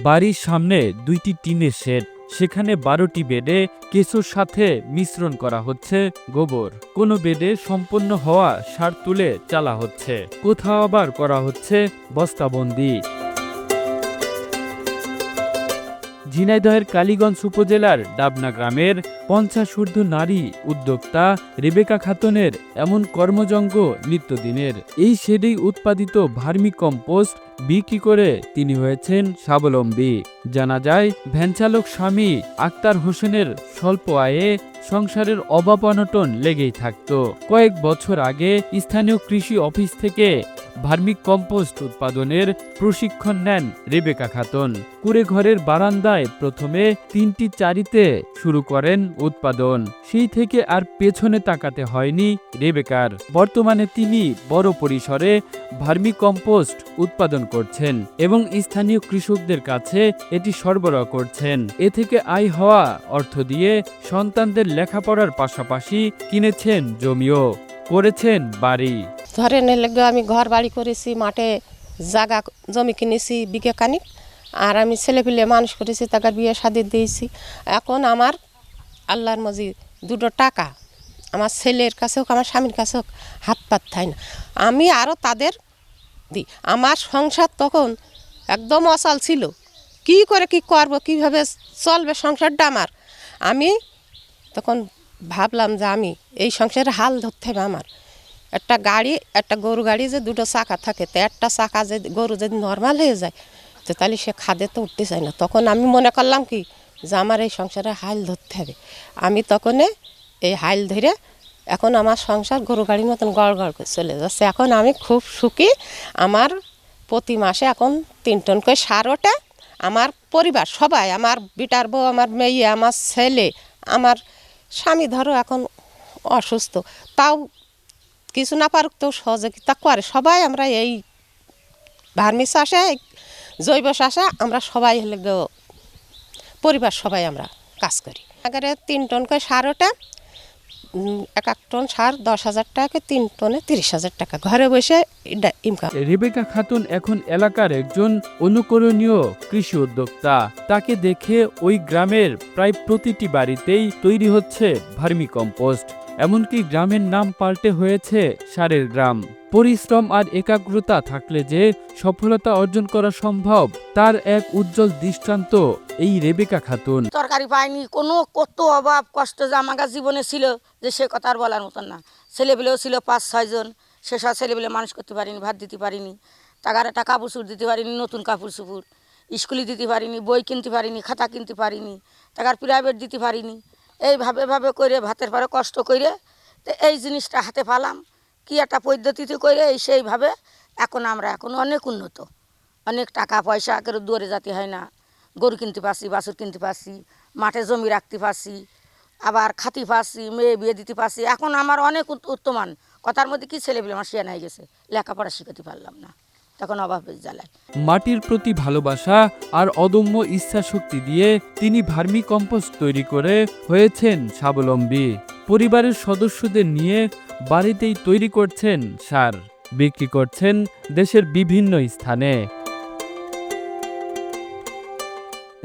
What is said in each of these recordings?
বাড়ির সামনে দুইটি টিনের শেড, সেখানে বারোটি বেডে কেঁচোর সাথে মিশ্রণ করা হচ্ছে গোবর। কোনো বেডে সম্পন্ন হওয়া সার তুলে চালা হচ্ছে। কোথাও আবার করা হচ্ছে বস্তাবন্দি। ঝিনাইদহের কালীগঞ্জ উপজেলার ডাবনা গ্রামের পঞ্চাশ নারী উদ্যোক্তা রেবেকা খাতুনের এমন কর্মজঙ্গ নিত্যদিনের। এই শেডেই উৎপাদিত ভার্মি কম্পোস্ট বিক্রি করে তিনি হয়েছেন স্বাবলম্বী। জানা যায় ভ্যানচালক স্বামী আক্তার হোসেনের স্বল্প আয়ে সংসারের অভাব অনটন লেগেই থাকত। কয়েক বছর আগে স্থানীয় কৃষি অফিস থেকে ভার্মিক কম্পোস্ট উৎপাদনের প্রশিক্ষণ নেন রেবেকা খাতুন। কুড়ে ঘরের বারান্দায় প্রথমে তিনটি চারিতে শুরু করেন উৎপাদন। সেই থেকে আর পেছনে তাকাতে হয়নি রেবেকার। বর্তমানে তিনি বড় পরিসরে ভার্মি কম্পোস্ট উৎপাদন করছেন এবং স্থানীয় কৃষকদের কাছে এটি সরবরাহ করছেন। এ থেকে আয় হওয়া অর্থ দিয়ে সন্তানদের লেখাপড়ার পাশাপাশি কিনেছেন জমিও, করেছেন বাড়ি। ধরেন এর লেগে আমি ঘর বাড়ি করেছি, মাঠে জায়গা জমি কিনেছি, বিঘে কানিক আর আমি ছেলেপিলে মানুষ করেছি, তাকে বিয়ে শাদি দিয়েছি। এখন আমার আল্লাহর মজি দুটো টাকা। আমার ছেলের কাছে হোক, আমার স্বামীর কাছে হোক, হাত পাত থাই না। আমি আরও তাদের দিই। আমার সংসার তখন একদম অচল ছিল। কি করে কি করব, কীভাবে চলবে সংসারটা আমার? আমি তখন ভাবলাম যে আমি এই সংসারে হাল ধরতে হবে আমার। একটা গাড়ি, একটা গরু গাড়ি যে দুটো চাকা থাকে, তো একটা চাকা যদি গরু যদি নর্মাল হয়ে যায়, তো তাহলে সে খাদে তো উঠতে চায় না। তখন আমি মনে করলাম কি, যে আমার এই সংসারে হাইল ধরতে হবে। আমি তখনে এই হাইল ধরে এখন আমার সংসার গরু গাড়ির মতন গড় গড় করে চলে যাচ্ছে। এখন আমি খুব সুখী, আমার প্রতি মাসে এখন তিন টন করে সার ওঠে। আমার পরিবার সবাই, আমার বিটার বউ, আমার মেয়ে, আমার ছেলে, আমার স্বামী ধরো এখন অসুস্থ। তাও কিছু না পারুক তো সহযোগিতা করে। সবাই আমরা এই ভার্মি চাষে জৈব চাষে আমরা সবাই হলে পরিবার সবাই আমরা কাজ করি। আগে তিন টন করে সার ওটা এক এক টন সার দশ হাজার টাকা, তিন টনে তিরিশ হাজার টাকা। ঘরে বসে ইনকাম রেবেকা খাতুন এখন এলাকার একজন অনুকরণীয় কৃষি উদ্যোক্তা। তাকে দেখে ওই গ্রামের প্রায় প্রতিটি বাড়িতেই তৈরি হচ্ছে ভার্মি কম্পোস্ট। এমনকি গ্রামের নাম পাল্টে হয়েছে সারের গ্রাম। পরিশ্রম আর একাগ্রতা থাকলে যে সফলতা অর্জন করা সম্ভব, তার এক উজ্জ্বল দৃষ্টান্ত এই রেবেকা খাতুন। তরকারি পাইনি কোনো কত অভাব কষ্ট যে আমার জীবনে ছিল যে সে কথা আর বলার মতন না। ছেলেবেলেও ছিল পাঁচ ছয়জন সেসব ছেলেবেলে মানুষ করতে পারিনি, ভাত দিতে পারিনি, টাকার একটা কাপড় চুপড় দিতে পারিনি, নতুন কাপড় চুপুর স্কুলে দিতে পারিনি, বই কিনতে পারিনি, খাতা কিনতে পারিনি, টাকার প্রাইভেট দিতে পারিনি। এইভাবে ভাবে করে ভাতের পরে কষ্ট করে তো এই জিনিসটা হাতে পালাম। কি একটা পদ্ধতিতে করে এই সেইভাবে এখন আমরা এখন অনেক উন্নত। অনেক টাকা পয়সা কেউ দূরে যেতে হয় না। গরু কিনতে পারছি, বাছুর কিনতে পারছি, মাঠে জমি রাখতে পারছি, আবার খাতি পারছি, মেয়ে বিয়ে দিতে পারছি। এখন আমার অনেক উত- উত্তমান। কথার মধ্যে কি ছেলেপিলে আমার শিয়ান হয়ে গেছে? লেখাপড়া শিখাতে পারলাম না। তখন অভাবের জ্বালায়। মাটির প্রতি ভালোবাসা আর অদম্য ইচ্ছা শক্তি দিয়ে তিনি ভার্মি কম্পোস্ট তৈরি করে হয়েছেন স্বাবলম্বী। পরিবারের সদস্যদের নিয়ে বাড়িতেই তৈরি করছেন সার, বিক্রি করছেন দেশের বিভিন্ন স্থানে।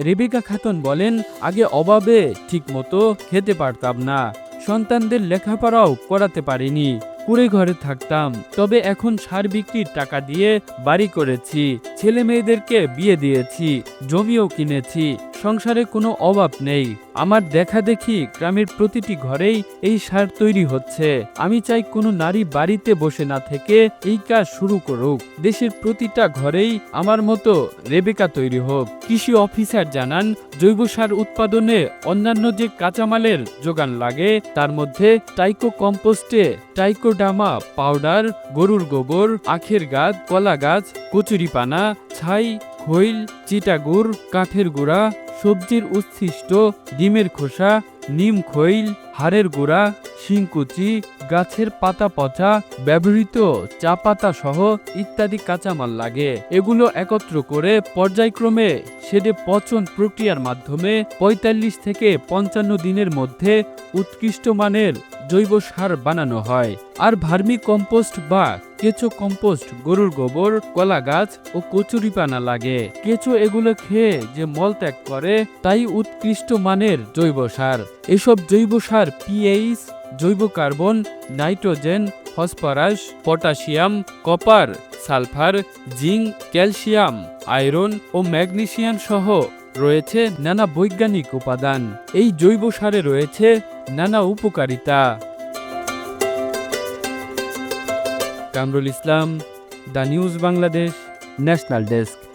রেবিকা খাতুন বলেন, আগে অভাবে ঠিকমতো খেতে পারতাম না, সন্তানদের লেখাপড়াও করাতে পারিনি। কুড়ে ঘরে থাকতাম, তবে এখন সার বিক্রির টাকা দিয়ে বাড়ি করেছি ছেলে মেয়েদেরকে বিয়ে দিয়েছি, জমিও কিনেছি। সংসারে কোনো অভাব নেই। আমার দেখা দেখি গ্রামের প্রতিটি ঘরেই এই সার তৈরি হচ্ছে। আমি চাই কোনো নারী বাড়িতে বসে না থেকে এই কাজ শুরু করুক। দেশের প্রতিটা ঘরেই আমার মতো রেবেকা তৈরি হোক। কৃষি অফিসার জানান, জৈব সার উৎপাদনে অন্যান্য যে কাঁচামালের যোগান লাগে, তার মধ্যে টাইকো কম্পোস্টে টাইকোডামা পাউডার, গরুর গোবর, আখের গাছ, কলা গাছ, কচুরিপানা, ছাই, খৈল, চিটাগুড়, কাঠের গুঁড়া সবজির উচ্ছিষ্ট ডিমের খোসা নিম খৈল হাড়ের গুঁড়া, শিংকুচি, গাছের পাতা পচা, ব্যবহৃত চা পাতা সহ ইত্যাদি কাঁচামাল লাগে। এগুলো একত্র করে পর্যায়ক্রমে সেদে পচন প্রক্রিয়ার মাধ্যমে ৪৫ থেকে পঞ্চান্ন দিনের মধ্যে উৎকৃষ্ট মানের জৈব সার বানানো হয়। আর ভার্মি কম্পোস্ট বা কেঁচো কম্পোস্ট, গরুর গোবর, কলা গাছ ও কচুরিপানা লাগে। কেঁচো এগুলো খেয়ে যে মল ত্যাগ করে, তাই উৎকৃষ্ট মানের জৈব সার। এসব জৈব সার পিএইচ জৈব carbon, nitrogen, phosphorus, potassium, copper, sulphur, zinc, calcium, iron ও ম্যাগনেসিয়াম সহ রয়েছে নানা বৈজ্ঞানিক উপাদান। এই জৈব সারে রয়েছে নানা উপকারিতা। Kamrul Islam, the news Bangladesh, national desk.